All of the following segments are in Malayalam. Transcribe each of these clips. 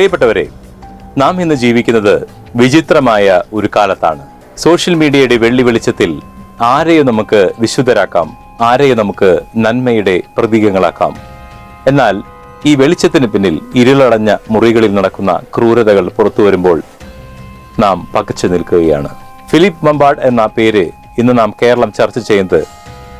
പ്രിയപ്പെട്ടവരെ നാം ഇന്ന് ജീവിക്കുന്നത് വിചിത്രമായ ഒരു കാലത്താണ്. സോഷ്യൽ മീഡിയയുടെ വെള്ളി വെളിച്ചത്തിൽ ആരെയും നമുക്ക് വിശുദ്ധരാക്കാം ആരെയും നമുക്ക് നന്മയുടെ പ്രതീകങ്ങളാക്കാം. എന്നാൽ ഈ വെളിച്ചത്തിന് പിന്നിൽ ഇരുളടഞ്ഞ മുറികളിൽ നടക്കുന്ന ക്രൂരതകൾ പുറത്തു വരുമ്പോൾ നാം പകച്ചു നിൽക്കുകയാണ്. ഫിലിപ്പ് മമ്പാട് എന്ന പേര് ഇന്ന് നാം കേരളം ചർച്ച ചെയ്യുന്നത്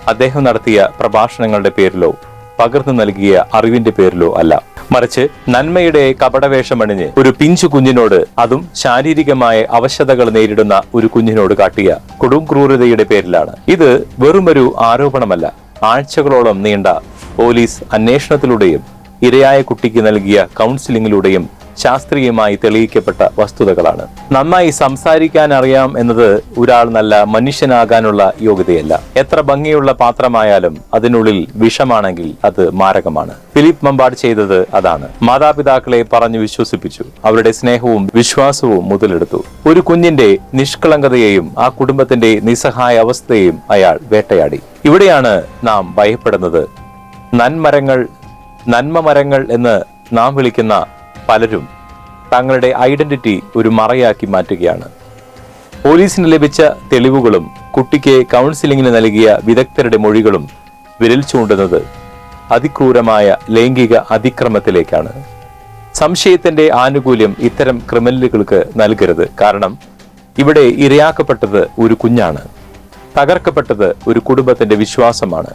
അദ്ദേഹം നടത്തിയ പ്രഭാഷണങ്ങളുടെ പേരിലോ പകർന്നു നൽകിയ അറിവിന്റെ പേരിലോ അല്ല. മറിച്ച് നന്മയുടെ കപടവേഷമണിഞ്ഞ് ഒരു പിഞ്ചു കുഞ്ഞിനോട് അതും ശാരീരികമായ അവശതകൾ നേരിടുന്ന ഒരു കുഞ്ഞിനോട് കാട്ടിയ കൊടും ക്രൂരതയുടെ പേരിലാണ്. ഇത് വെറുമൊരു ആരോപണമല്ല. ആഴ്ചകളോളം നീണ്ട പോലീസ് അന്വേഷണത്തിലൂടെയും ഇരയായ കുട്ടിക്ക് നൽകിയ കൗൺസിലിംഗിലൂടെയും ശാസ്ത്രീയമായി തെളിയിക്കപ്പെട്ട വസ്തുതകളാണ്. നന്നായി സംസാരിക്കാൻ അറിയാം എന്നത് ഒരാൾ നല്ല മനുഷ്യനാകാനുള്ള യോഗ്യതയല്ല. എത്ര ഭംഗിയുള്ള പാത്രമായാലും അതിനുള്ളിൽ വിഷമാണെങ്കിൽ അത് മാരകമാണ്. ഫിലിപ്പ് മമ്പാട് ചെയ്തത് അതാണ്. മാതാപിതാക്കളെ പറഞ്ഞു വിശ്വസിപ്പിച്ചു. അവരുടെ സ്നേഹവും വിശ്വാസവും മുതലെടുത്തു. ഒരു കുഞ്ഞിന്റെ നിഷ്കളങ്കതയെയും ആ കുടുംബത്തിന്റെ നിസ്സഹായ അവസ്ഥയെയും അയാൾ വേട്ടയാടി. ഇവിടെയാണ് നാം ഭയപ്പെടുന്നത്. നന്മരങ്ങൾ നന്മ മരങ്ങൾ എന്ന് നാം വിളിക്കുന്ന പലരും തങ്ങളുടെ ഐഡന്റിറ്റി ഒരു മറയാക്കി മാറ്റുകയാണ്. പോലീസിന് ലഭിച്ച തെളിവുകളും കുട്ടിക്ക് കൗൺസിലിംഗിന് നൽകിയ വിദഗ്ധരുടെ മൊഴികളും വിരൽ ചൂണ്ടുന്നത് അതിക്രൂരമായ ലൈംഗിക അതിക്രമത്തിലേക്കാണ്. സംശയത്തിന്റെ ആനുകൂല്യം ഇത്തരം ക്രിമിനലുകൾക്ക് നൽകരുത്. കാരണം ഇവിടെ ഇരയാക്കപ്പെട്ടത് ഒരു കുഞ്ഞാണ്. തകർക്കപ്പെട്ടത് ഒരു കുടുംബത്തിന്റെ വിശ്വാസമാണ്.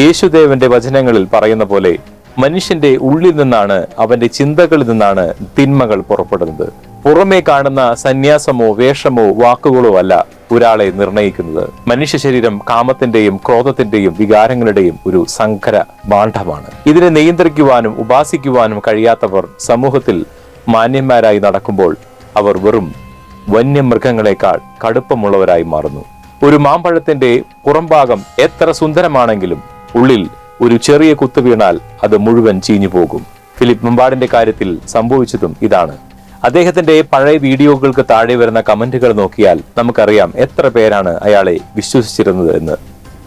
യേശുദേവന്റെ വചനങ്ങളിൽ പറയുന്ന പോലെ മനുഷ്യന്റെ ഉള്ളിൽ നിന്നാണ് അവന്റെ ചിന്തകളിൽ നിന്നാണ് തിന്മകൾ പുറപ്പെടുന്നത്. പുറമേ കാണുന്ന സന്യാസമോ വേഷമോ വാക്കുകളോ അല്ല ഒരാളെ നിർണയിക്കുന്നത്. മനുഷ്യ ശരീരം കാമത്തിന്റെയും ക്രോധത്തിന്റെയും വികാരങ്ങളുടെയും ഒരു സങ്കര ബാണ്ഡമാണ് ഇതിനെ നിയന്ത്രിക്കുവാനും ഉപാസിക്കുവാനും കഴിയാത്തവർ സമൂഹത്തിൽ മാന്യന്മാരായി നടക്കുമ്പോൾ അവർ വെറും വന്യമൃഗങ്ങളെക്കാൾ കടുപ്പമുള്ളവരായി മാറുന്നു. ഒരു മാമ്പഴത്തിന്റെ പുറംഭാഗം എത്ര സുന്ദരമാണെങ്കിലും ഉള്ളിൽ ഒരു ചെറിയ കുത്തു വീണാൽ അത് മുഴുവൻ ചീഞ്ഞു പോകും. ഫിലിപ്പ് മുമ്പാടിന്റെ കാര്യത്തിൽ സംഭവിച്ചതും ഇതാണ്. അദ്ദേഹത്തിന്റെ പഴയ വീഡിയോകൾക്ക് താഴെ വരുന്ന കമന്റുകൾ നോക്കിയാൽ നമുക്കറിയാം എത്ര പേരാണ് അയാളെ വിശ്വസിച്ചിരുന്നത് എന്ന്.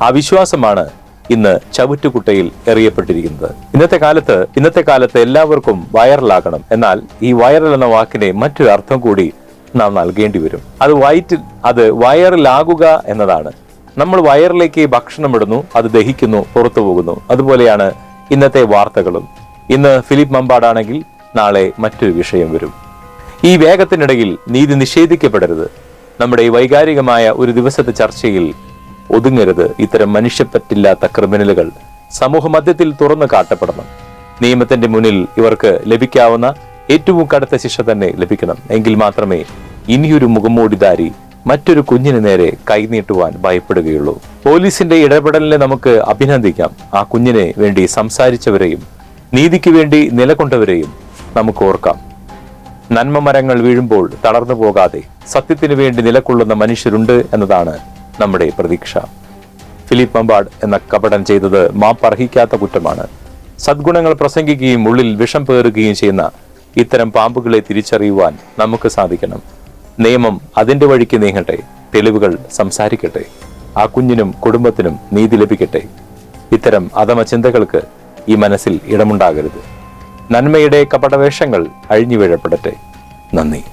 ആ വിശ്വാസമാണ് ഇന്ന് ചവിറ്റുകുട്ടയിൽ എറിയപ്പെട്ടിരിക്കുന്നത്. ഇന്നത്തെ കാലത്ത് ഇന്നത്തെ കാലത്ത് എല്ലാവർക്കും വൈറലാകണം. എന്നാൽ ഈ വൈറൽ എന്ന വാക്കിനെ മറ്റൊരു അർത്ഥം കൂടി നാം നൽകേണ്ടി വരും. അത് വയറ്റിൽ അത് വൈറലാകുക എന്നതാണ്. നമ്മൾ വയറിലേക്ക് ഭക്ഷണം ഇടുന്നു അത് ദഹിക്കുന്നു പുറത്തു പോകുന്നു. അതുപോലെയാണ് ഇന്നത്തെ വാർത്തകളും. ഇന്ന് ഫിലിപ്പ് മമ്പാടാണെങ്കിൽ നാളെ മറ്റൊരു വിഷയം വരും. ഈ വേഗത്തിനിടയിൽ നീതി നിഷേധിക്കപ്പെടരുത്. നമ്മുടെ ഈ വൈകാരികമായ ഒരു ദിവസത്തെ ചർച്ചയിൽ ഒതുങ്ങരുത് ഇത്തരം മനുഷ്യപ്പറ്റില്ലാത്ത ക്രിമിനലുകൾ. സമൂഹ മധ്യത്തിൽ തുറന്നു കാട്ടപ്പെടണം. നിയമത്തിന്റെ മുന്നിൽ ഇവർക്ക് ലഭിക്കാവുന്ന ഏറ്റവും കടുത്ത ശിക്ഷ തന്നെ ലഭിക്കണം. എങ്കിൽ മാത്രമേ ഇനിയൊരു മുഖംമൂടിധാരി മറ്റൊരു കുഞ്ഞിന് നേരെ കൈനീട്ടുവാൻ ഭയപ്പെടുകയുള്ളൂ. പോലീസിന്റെ ഇടപെടലിനെ നമുക്ക് അഭിനന്ദിക്കാം. ആ കുഞ്ഞിനെ വേണ്ടി സംസാരിച്ചവരെയും നീതിക്ക് വേണ്ടി നിലകൊണ്ടവരെയും നമുക്ക് ഓർക്കാം. നന്മ മരങ്ങൾ വീഴുമ്പോൾ തളർന്നു പോകാതെ സത്യത്തിനു വേണ്ടി നിലകൊള്ളുന്ന മനുഷ്യരുണ്ട് എന്നതാണ് നമ്മുടെ പ്രതീക്ഷ. ഫിലിപ്പ് മമ്പാട് എന്ന കപടൻ ചെയ്തത് മാപ്പർഹിക്കാത്ത കുറ്റമാണ്. സദ്ഗുണങ്ങൾ പ്രസംഗിക്കുകയും ഉള്ളിൽ വിഷം പേറുകയും ചെയ്യുന്ന ഇത്തരം പാമ്പുകളെ തിരിച്ചറിയുവാൻ നമുക്ക് സാധിക്കണം. നിയമം അതിന്റെ വഴിക്ക് നീങ്ങട്ടെ. തെളിവുകൾ സംസാരിക്കട്ടെ. ആ കുഞ്ഞിനും കുടുംബത്തിനും നീതി ലഭിക്കട്ടെ. ഇത്തരം അധമ ചിന്തകൾക്ക് ഈ മനസ്സിൽ ഇടമുണ്ടാകരുത്. നന്മയുടെ കപടവേഷങ്ങൾ അഴിഞ്ഞു വീഴപ്പെടട്ടെ. നന്ദി.